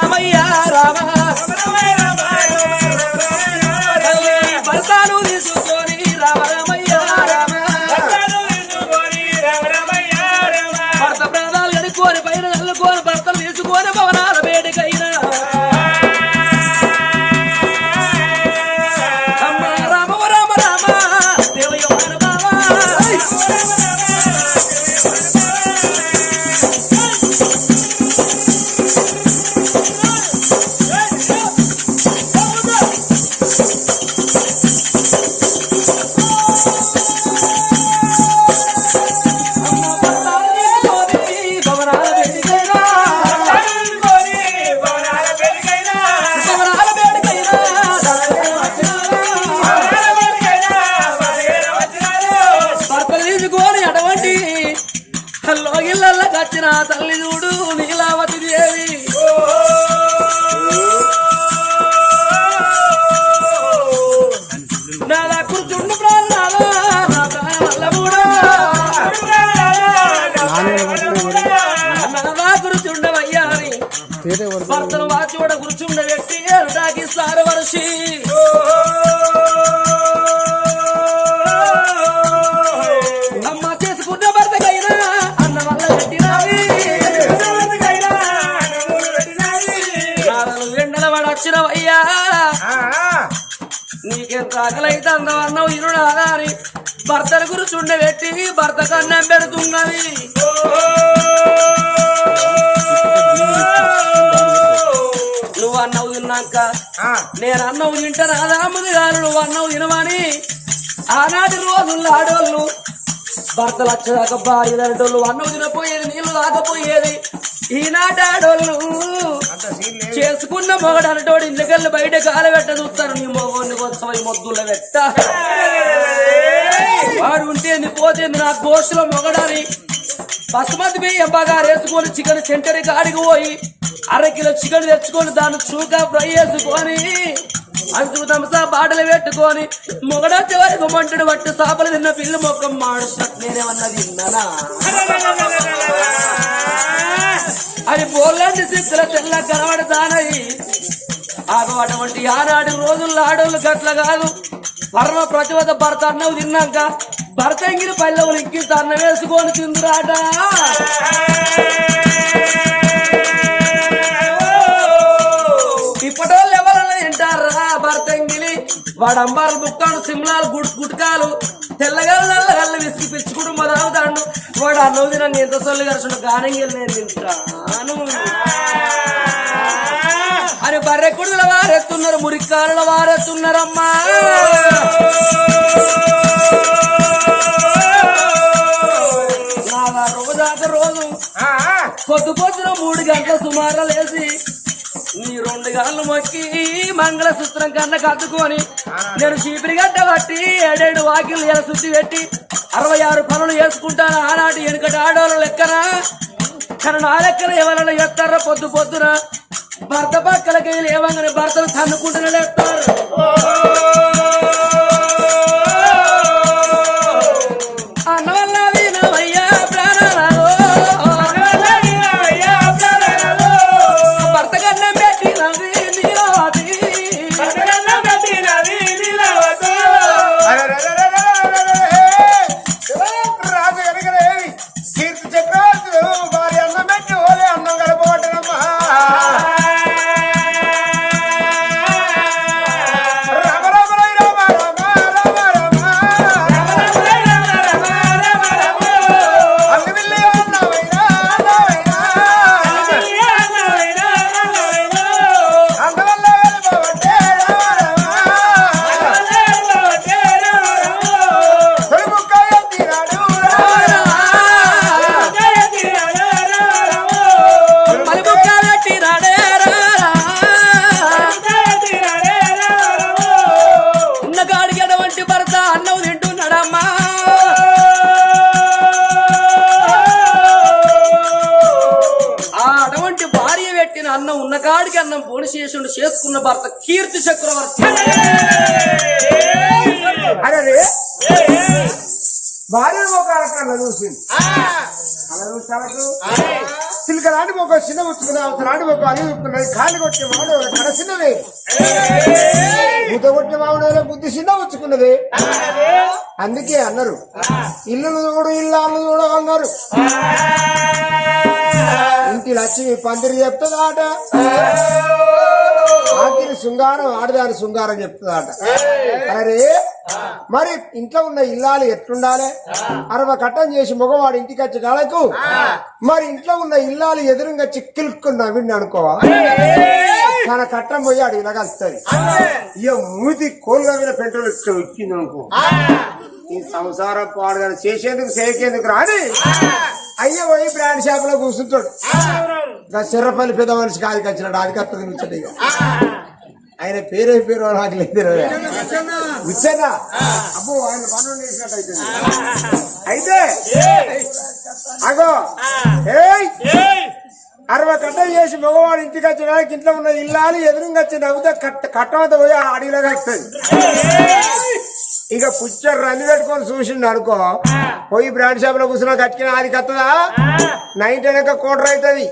రామయ్య రామ లోగిళ్ళ కచ్చిన తల్లి భర్తల కూర్చుండ పెట్టి భర్త కన్నం పెడుతున్నది. నువ్వు అన్నవు తిన్నాక నేను అన్నవు తింటే రాదాముది కాదు నువ్వు అన్నవు తినమని ఆనాటి రోజుల్లో ఆడోళ్ళు భర్తలు వచ్చేదాకా భార్య లాంటోళ్ళు అన్నం తినపోయేది నీళ్ళు తాకపోయేది ఈనాటి ఆడోళ్ళు చేసుకున్న మొగడు అనటోడు ఇంటికెళ్ళి బయట కాలబెట్ట చూస్తారు నీ మొగోని కోసం ఈ మొద్దుల పెట్ట. వాడు ఉంటే నీ పోతేంది నా గోషులో మొగడని. బసుమతి బియ్యం బాగా వేసుకొని చికెన్ సెంటర్ కాడికి పోయి అరకిలో చికెన్ తెచ్చుకొని దాన్ని చూకా ఫ్రై చేసుకొని అంచు తమసా బాటలు పెట్టుకొని మొగడొచ్చే చివరి గుమ్మంటుడు పట్టు సాపలు తిన్న పిల్లి మొక్కం మాడుతా నేనేమన్నా తిన్నానా? అది బోర్లాంటి సిక్కుల తెల్ల కనబడతానయి ఆకు అటువంటి ఆనాటి రోజుల్లో ఆడోళ్ళు గట్ల కాదు. పరమ ప్రతివత భర్త అన్నవి తిన్నాక భర్త ఎంగిరి పల్లెవులు ఇంకి అన్న వేసుకొని తిందురాట. ఇప్పటోళ్ళు ఎవరన్నా తింటారా భర్త ఎంగిలి వాడు అంబాలు బుక్కాడు సిమ్లాలు గుడ్ గుట్కాలు తెల్లగల్లు నల్లగల్లు విసిగి పిచ్చుకుంటూ మొదలవుతాడు. వాడు అన్నవి తినంగా ఎంత సొల్లు కలిసి గానంగిలు నేను తింటాను. అని బర్రె కుడుదల వారెత్తున్నారు మురికాల వారెత్తున్నారమ్మా రోజాక రోజు పొద్దు పొద్దున మూడు గంటల సుమారు లేచి నీ రెండు గాళ్ళు మొక్కి మంగళసూత్రం కన్నా కద్దుకొని నేను చీపిరి గడ్డ పట్టి ఏడేడు వాకిలు ఎలా శుద్ధి పెట్టి అరవై ఆరు పనులు వేసుకుంటాను ఆనాటి వెనుకటి ఆడవాళ్ళ లెక్కన కానీ నా లెక్కన ఎవరైనా ఎత్తారా పొద్దు పొద్దున? భర్త పక్కలకి లేవంగానే భర్తను తన్నుకుంటూనే భార్య ఒక రకాల చూసింది అలా చూసాలకు సిల్క లాంటి ఒక చిన్న ఉచ్చుకున్న అవసరాన్ని ఒక అలి ఉప్పుకున్నది కాళ్ళు కొట్టే ఒక కడ చిన్నది. ముద్ద కొట్టే వాడు బుద్ధి చిన్న ఉచ్చుకున్నది అందుకే అన్నారు. ఇల్లును చూడు ఇల్లాలు చూడు అన్నారు ఇంటి లక్ష్మి పందిరి చెప్తుందాట. ఆకిరి శృంగారం ఆడదాని శృంగారం చెప్తుందట. అరే మరి ఇంట్లో ఉన్న ఇల్లాలు ఎట్లుండాలి? అరవ కట్టం చేసి మగవాడు ఇంటికి వచ్చే కాలకు మరి ఇంట్లో ఉన్న ఇల్లాలు ఎదురుగా చిక్కిలుక్కున్న విండి అనుకో తన కట్టం పోయి అడిగి కలుస్తుంది ఇక మూతి కోలుగా మీద పెట్రోల్ ఎక్కింది అనుకో. ఈ సంసారం పాడుగా చేసేందుకు చేసేందుకు రాని? అయ్య పోయి బ్రాండ్ షాప్లో కూర్చుంటాడు. చిర్రపల్లి పెద్ద మనిషి కాదు వచ్చినాడు ముచ్చట ఇక ఆయన పేరే పేరు నాకు లేదు విచ్చనా అబ్బో ఆయన పనులు చేసినట్టు అయితే అయితే అగో ఏయ్. అరవై కట్ట చేసి మగవాడు ఇంటికి వచ్చినాక ఇంట్లో ఉన్న ఇల్లాలు ఎదురుగా వచ్చి నవ్వుతే కట్ట కట్టవత పోయి ఆ అడవిలోకి వస్తుంది ఇక పుచ్చర్ రంది పెట్టుకొని చూసిండు అనుకో పోయి బ్రాండ్ షాప్లో కూర్చున్నా కట్టిన అది కత్తదా? నైట్ అయినాక కోటర్ అవుతుంది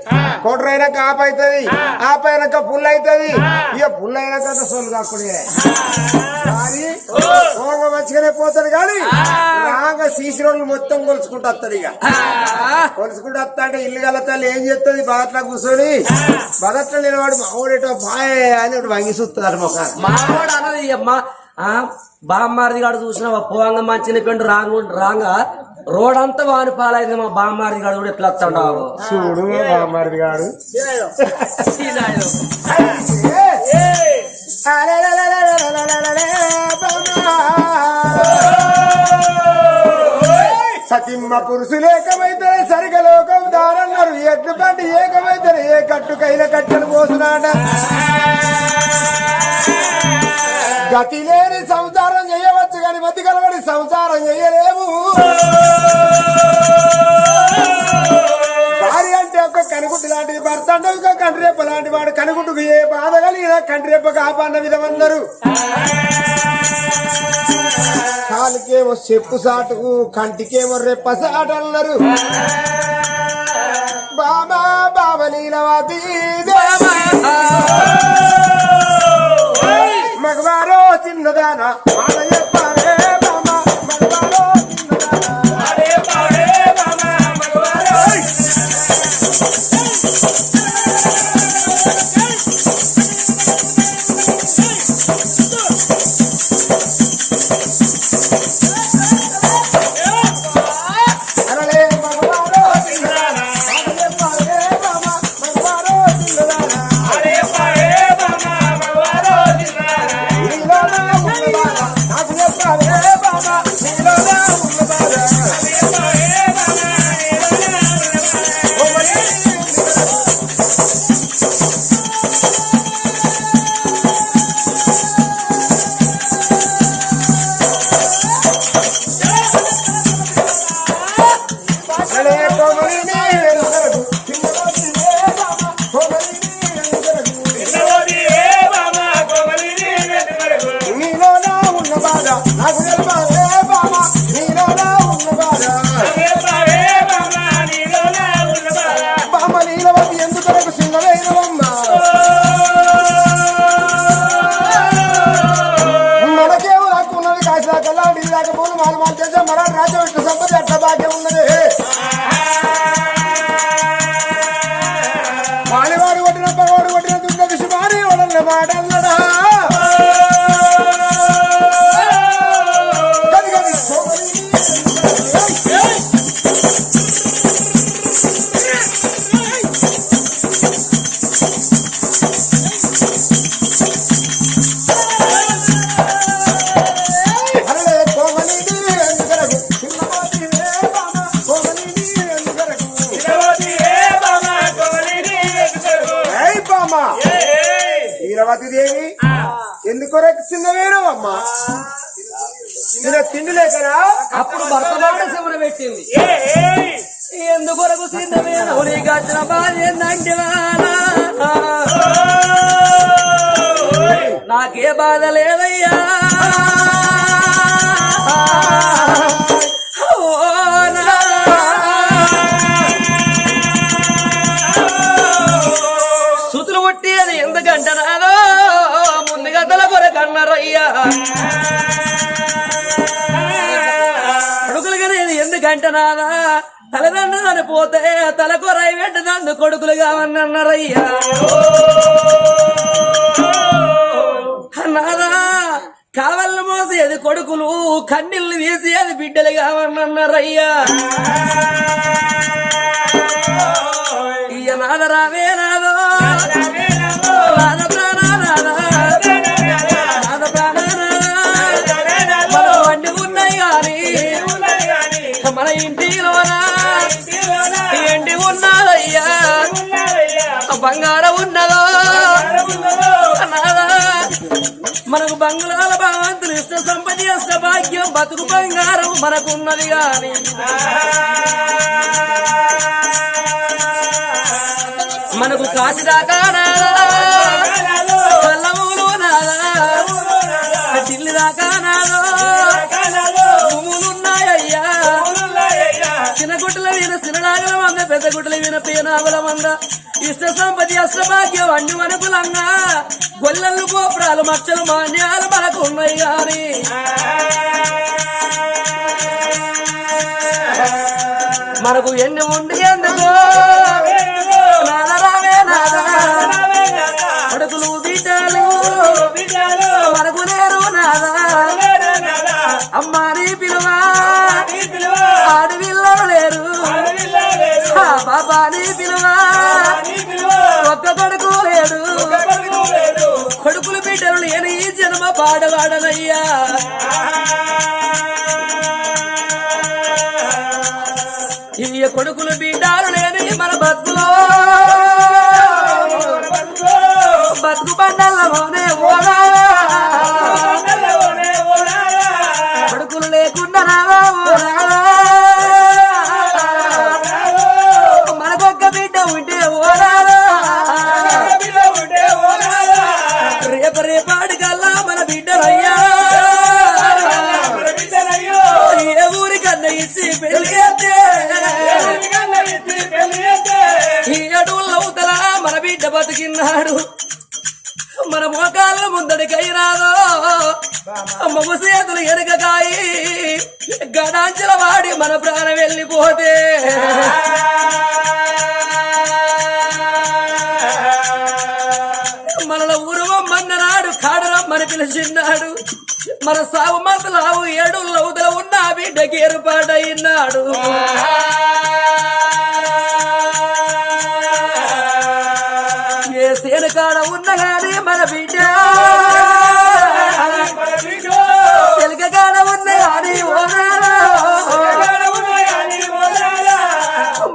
కోటర్ అయినాక ఆప్ అవుతుంది ఆప్ అయినాక పుల్ అవుతుంది ఇక పుల్ అయినాక సోలు కాకుండా కానీ కోపం మంచిగానే పోతాడు కానీ రాగా సీసీ రోడ్లు మొత్తం కొలుచుకుంటూ వస్తాడు ఇక. కొలుచుకుంటూ వస్తా అంటే ఇల్లు గలతాలు ఏం చెప్తుంది బాధట్లా కూర్చొని బదట్లో నిలబడి మామిడేటో బాయ్ అని ఒకటి వంగి చూస్తున్నారు మొక్క మావాడు అన్నది అమ్మా ఆ బామ్మారిది గాడు చూసిన పోవంగ మంచిన పెండు రాంగ్ రాంగా రోడ్ అంతా వాని పాలైంది మా బామ్మారిది గాడు కూడా ఎట్లా వస్తాడు చూడు బామ్మారిది గారు సతిమ్మ పురుషులు ఏకమైతే సరిగ లోకం దారన్నారు ఎట్లు పండి ఏకమైతే ఏ కట్టుకైన కట్టెలు పోసినాడ. గతి లేని సంసారం చేయవచ్చు కానీ మతి కలవడి సంసారం చేయలేము భార్య అంటే ఒక కనుగుడ్డు లాంటిది భర్త అంటే ఒక కంటిరెప్ప లాంటి వాడు. కనుగుడ్డుకు ఏ బాధ కలిగిన కంటిరెప్ప కాపాడిన విధమందరు. కాలుకేమో చెప్పు సాటుకు కంటికేమో రెప్ప సాటు అన్నారు. బాబా బాబా నీలవతి మగవారో చిన్నదానా మాట ఏందంటే నాకే బాధ లేదయ్యా. సుతులు కొట్టేది ఎందుకంటే నాదో ముందుగా తల కొరకన్నారయ్యా అడుగులు కనేది ఎందుకంటే నాదా తలదండ్రులు అనిపోతే తల కొరై వెంట నన్ను కొడుకులుగా అన్నారయ్యా. నాదా కావలను మోసేది కొడుకులు కన్నీళ్ళు వేసేది బిడ్డలుగా అన్నారయ్యా. ఇయ్య నాద రావే నాదో బంగాళాల భగవంతుని ఇష్ట సంపద ఇష్ట భాగ్యం బతుకు బంగారం మనకున్నది గాని. మనకు కాశీ దాకా పల్లములు నాదా ఢిల్లీ దాకా నాదో భూములున్నాయ్యా చిన్న గుట్టల వీణ సినడాగల మంద పెద్ద గుట్టల వీణ పీనాగుల మంద ఇష్ట సంపతి అష్ట భాగ్యం అన్ని మనకులన్నా గొల్లలు గోపురాలు మచ్చలు మాన్యాలు మనకు ఉన్నాయి గాని మనకు ఎన్ని ఉండి ఎందుకు? నాదరావే నాదా కొడుకులు బిడ్డలు మనకు లేరు నాదా అమ్మా నీ పిలువా. ఆడవిల్లలు లేరు. ఆ బాబా నీ పిలువా. కొడుకులు బిడ్డలు లేని ఈ జన్మ పాడవాడనయ్యా. ఈ కొడుకులు బిడ్డలు లేని మన బతుకులో. బతుకు బండల్లోనే ఓడా. బతికిన్నాడు మన మోకాళ్ళ ముందడికై రాదో. మగ చేతులు ఎరగకాయి. గడాంచల వాడి మన ప్రాణం వెళ్ళిపోతే. మనల ఉరువమ్మన్నాడు కాడరమ్మని పిలిచిన్నాడు. మన సాగు మతలావు ఏడు లౌదల ఉన్న బిడ్డకి ఏర్పాటైనాడు. కాడ ఉన్న గాని మన బిడ్డ. తెలుగ కాడ ఉన్న గాని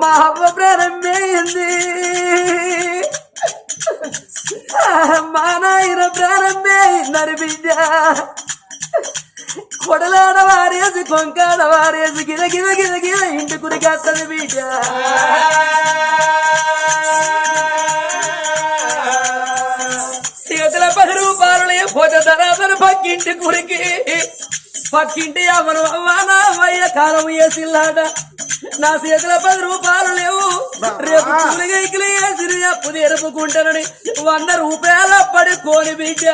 మా అవ్వ ప్రారంభమైంది మా నాయన ప్రారంభమైందని బిడ్డ. కొడలాడ వారేసి కొంకాడ వారేసి గిద గిద గిద గిద ఇంటి కురికేస్తుంది బిడ్డ పక్కింటి కురికి పక్కింటి అమ్మను అవ్వానా అయ్య కాలం వేసిల్లాట. నా చేతుల పది రూపాయలు లేవు. రేపు కూలిగైకిలి వేసి అప్పు తెరుపుకుంటానని వంద రూపాయల పడుకోని బిడ్డ.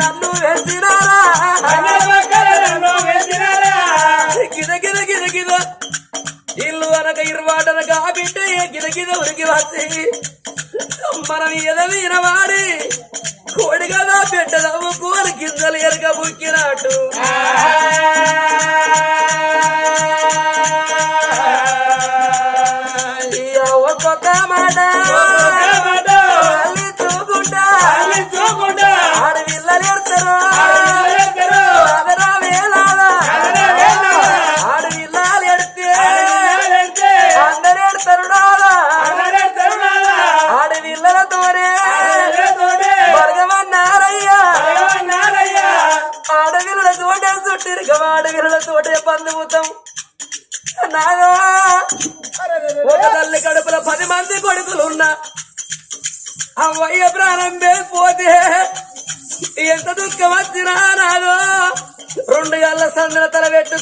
నన్ను వేసినారా. గిద గిద గిద గిద. ఇల్లు అనక ఇరువాడనక ఆ బిడ్డ గిద గిద ఉరికి వచ్చి మనం ఎదవీన వాడి. కోడి కదా పెట్టదమ్ము గింజలు ఎరగ బుక్కినట్టు ఒక్కొక్క మాట. ఆడపిల్లలు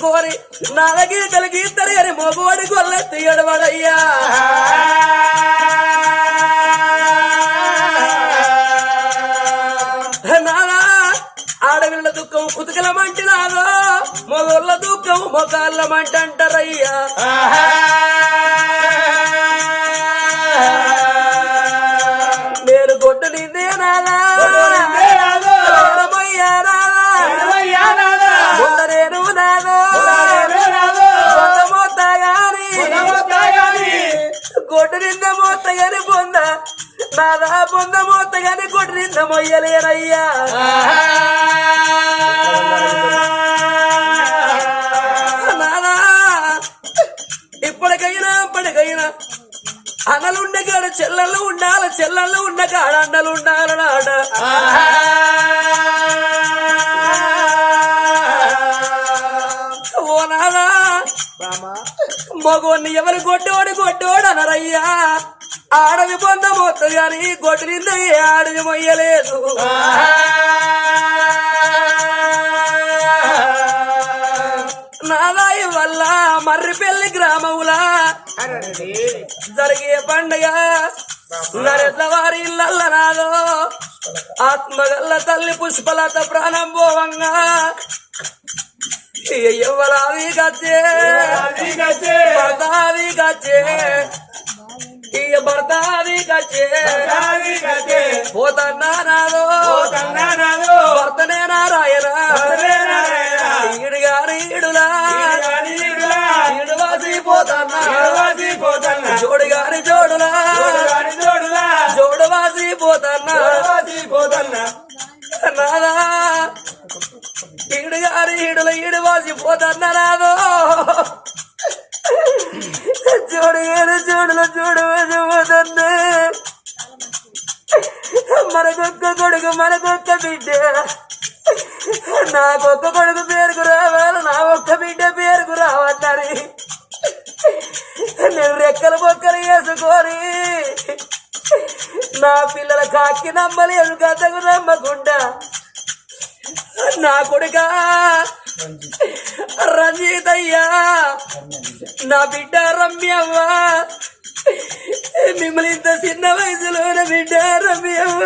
కోరి పెట్టుకొని గీతలు గీతలు అని మగవాడి కొల్లెత్తి తీయడవాడయ్యా నానా ఆడవిళ్ళ దుఃఖం కుతుకలమంటి నాదో మొగోళ్ళ దుఃఖం మొగాళ్ళమంట నాదా పొంద మోత గాని గొడ్డు నింద ఇప్పటికైనా అప్పటికైనా అనలుండే కాడ చెల్లెళ్ళు ఉండాలి చెల్లెళ్ళు ఉన్న కాడ అండలు ఉండాలి నాడ ఓ నాదా మగోన్ని ఎవరు కొట్టోడు కొట్టోడు అనరయ్యా. ఆడవి పొంద మొత్తం గాని కొట్టింది ఆడవి మొయ్యలేదు. నాదాయి వల్ల మర్రిపల్లి గ్రామములా జరిగే పండుగ నరెట్ల వారి ఇళ్ళల్ల నాదో. ఆత్మగల్ల తల్లి పుష్పలత ప్రాణం పోవంగా. ఎవరావి గచ్చే భర్తావి గచ్చే ఇక భర్తావి గచ్చే. పోతన్నా నాదో భర్తనే నారాయణ. ఈడు గాని ఈడులా ఈడు వాసి పోతన్నా. జోడు గాని జోడులా. జోడు వాసి పోతన్నా. నాదా ఈడు గాని ఈడుల ఈడు వాసి పోతన్నా నాదో. జోడు చూడలు జోడుల జోడు మనకొక్క కొడుకు మనకొక్క బిడ్డ. నాకొక్క కొడుకు పేరుకు రావాలి నా ఒక్క బిడ్డ పేరుకు రావద్దని నేను రెక్కలు బొక్కలు వేసుకొని నా పిల్లల కాకి నమ్మలేదు గతకు నమ్మకుండా. నా కొడుక రంజిత్ నా బిడ్డ రమ్యవ్వ. మిమ్మల్ని ఇంత చిన్న వయసులోనే బిడ్డ రమ్యవ్వ.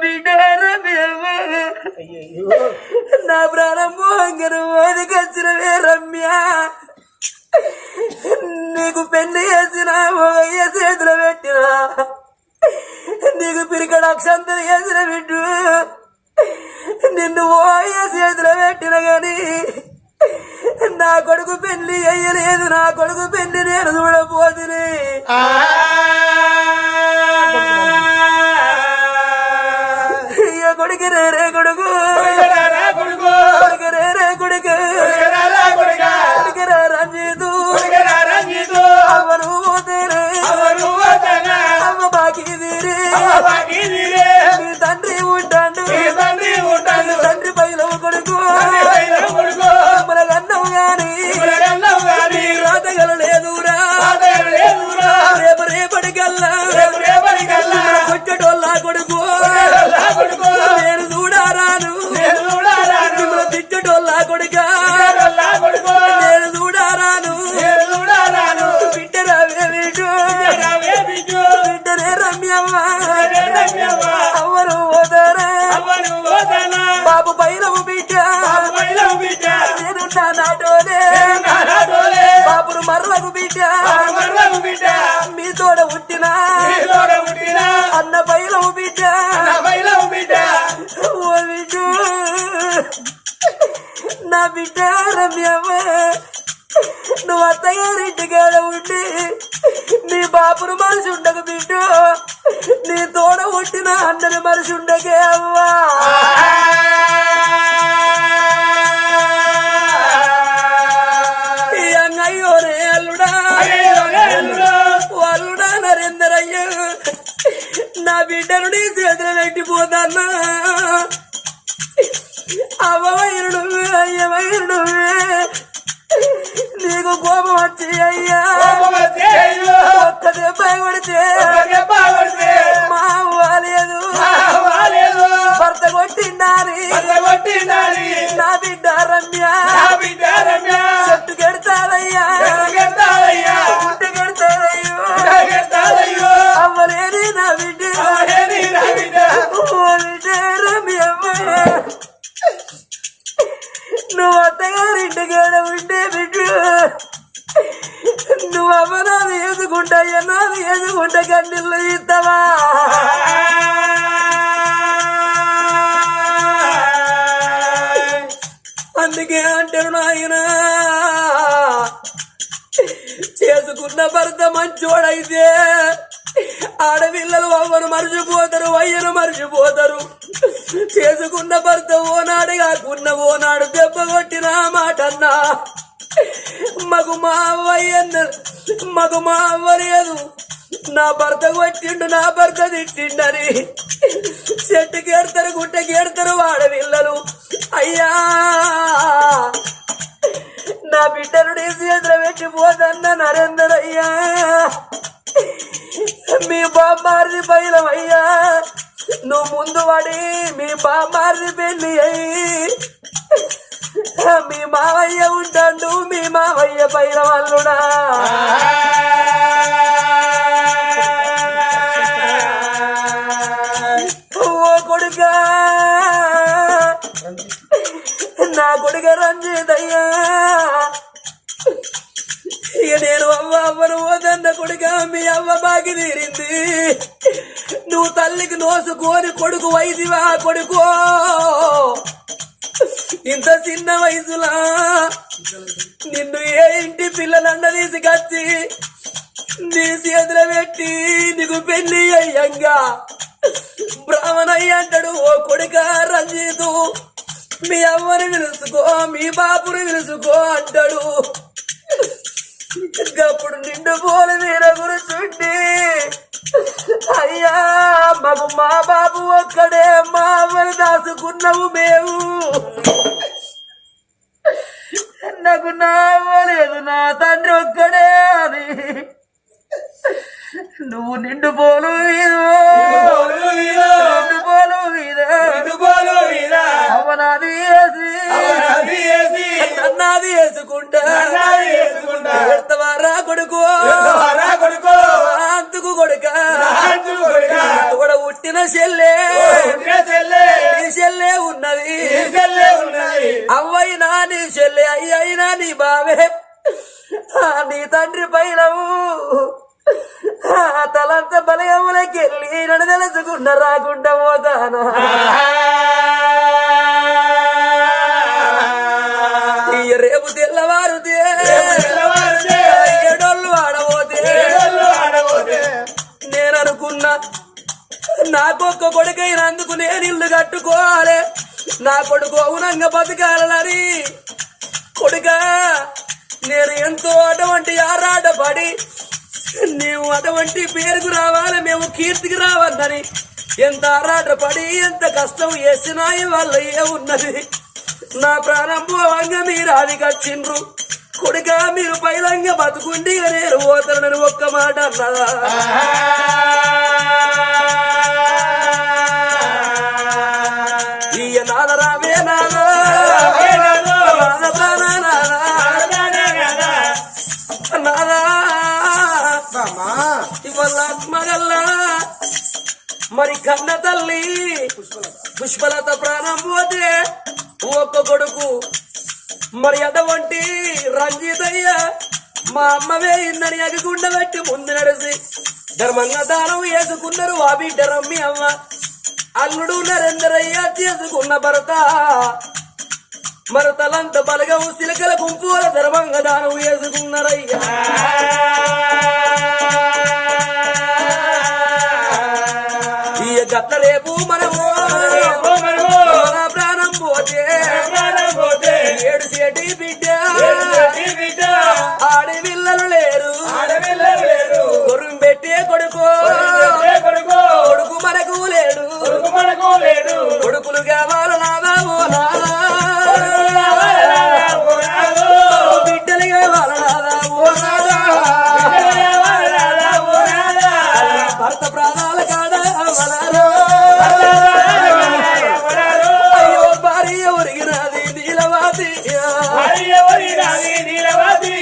బిడ్డ రమ్యవ్వ. నా ప్రాణం మోహంగరు వచ్చినవే రమ్య. నీకు పెళ్ళి చేసిన మోగయ్య చేతులు పెట్టిన. నీకు పిరికడ అక్షంతలు చేసిన బిడ్డు. నిన్ను ఓయ్య చేతులు పెట్టిన గాని నా కొడుకు పెళ్ళి అయ్యలేదు నా కొడుకు పెళ్ళి నేను అయ్య కొడుకు రే రే కొడుకు? కొడుకు రే కొడుకు. తిట్టటోళ్ళ కొడుక? నేను చూడారాను. బిడ్డరావే వీడు బిడ్డనే రమ్యమ్మ. అవ్వరు పోతారా బాబు పైలవు బిడ్డ నేను నాటోనే. బాబును మర్రకు బిడ్డ మీ తోడ పుట్టిన అన్న పైలవు బిడ్డ రమ్యమ్మ నువ్వు అత్తగారింటి కాడ ఉండి నీ బాపును మనిషి ఉండక బిడ్డు. నీ తోడ పుట్టిన అన్నని మనిషి ఉండకే అవ్వా. రే అల్లుడా. అల్లుడా. నరేందరయ్య. నా బిడ్డను నీ చేతులు పెట్టిపోతాన్నా దయ్యమైన నువ్వే నీకు కోపం వచ్చి అయ్యా. ఒక్క దెబ్బ కొడితే మా అవ్వలేదు భర్త కొట్టిండారి. నాది వేసుకుంటా కన్నీళ్ళు ఇస్తావా అందుకే అంటారు నాయన చేసుకున్న భర్త మంచోడైతే ఆడపిల్లలు అవ్వను మరిచిపోతారు అయ్యను మర్చిపోతారు. చేసుకున్న భర్త ఓనాడు కాకున్న ఓనాడు దెబ్బ కొట్టిన మాట అన్నా మగు మా అవ్వయ్య మగు మా అవ్వలేదు నా భర్త కొట్టిండు నా భర్త తిట్టిండని. చెట్టుకి ఎడతారు గుట్టకి ఎడతారు వాడపిల్లలు అయ్యా! నా బిడ్డను నీ పెట్టి పోదన్న నరేందర్ అయ్యా మీ బామ్మారిది అయ్యా నువ్వు ముందు పడి మీ బామ్మారిది పెళ్ళి అయ్యి. మీ మావయ్య ఉంటాడు మీ మావయ్య పైన వాళ్ళునా? ఓ కొడుకా! నా కొడుక రంజితయ్యా. ఇక నేను అవ్వ అవ్వను పోదన్న కొడుక మీ అవ్వ బాగి తీరింది. నువ్వు తల్లికి నోసుకోని కొడుకు వైదివా కొడుకో? ఇంత చిన్న వయసులా? నిన్ను ఏ ఇంటి పిల్లలన్న తీసుకొచ్చి నీ చేతులు పెట్టి నీకు పెళ్ళి అయ్యంగా? బ్రాహ్మణయ్య అంటాడు ఓ కొడుక రంజీతు మీ అమ్మని పిలుసుకో మీ బాబుని పిలుసుకో అంటాడు. అప్పుడు నిండు పోలు వీర గురుచుండి అయ్యా మాకు మా బాబు ఒక్కడే మా అమ్మని మేము. నాకు నా నా తండ్రి ఒక్కడే అని. నువ్వు నిండు పోలు కూడా నా కొడుకు అవునంగా బతకాలని కొడుక నేను ఎంతో అటువంటి ఆరాటపడి నీవు అటువంటి పేరుకు రావాలి మేము కీర్తికి రావద్దని ఎంత ఆరాటపడి ఎంత కష్టం చేసినా వల్ల ఏమున్నది? నా ప్రాణం పోవంగా మీరు అది కచ్చిండ్రు కొడుక మీరు పైలంగా బతుకుండి నేను పోతానని ఒక్క మాట అన్నదా ఇవాళ మగల్లా మరి కన్న తల్లి పుష్పలత ప్రాణం పోతే ఒక్క కొడుకు. మరి అటువంటి రంజితయ్య మా అమ్మవే వేయిందని అగిగుండ పెట్టి ముందు నడిసి ధర్మంగా దానం వేసుకున్నారు ఆ బిడ్డ రమ్మి అమ్మ. అల్లుడు నరేంద్రయ్య చేసుకున్న భర్త మరతలంత బలగం సిలకల గుంపుల ధర్మంగా దానం వేసుకున్నారయ్యా ఈ గట్ల రేపు మనము. మన ప్రాణం పోతే. అనుకోలేడు కొడుకులు కావాలి నా బాబు నానా బిడ్డలు కావాలి నా భర్త ప్రాణాల కాడ అయ్యో భార్య ఒరిగినది నీలవాది ఒరిగినది నీలవాది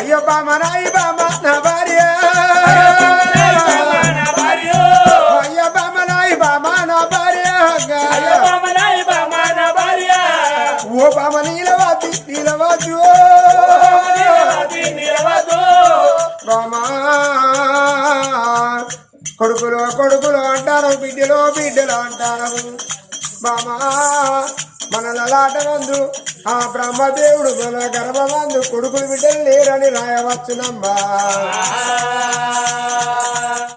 అయ్యో బామరాయి బామ నా భార్య. భార్య ఓ బామ నీలవాది నీలవాదు. బామా కొడుకులో కొడుకులు అంటారు బిడ్డలో బిడ్డలు అంటారు. బామా మన లలాట వందు ఆ బ్రహ్మదేవుడు మన గర్భమందు కొడుకులు బిడ్డలు లేరని రాయవచ్చునమ్మా.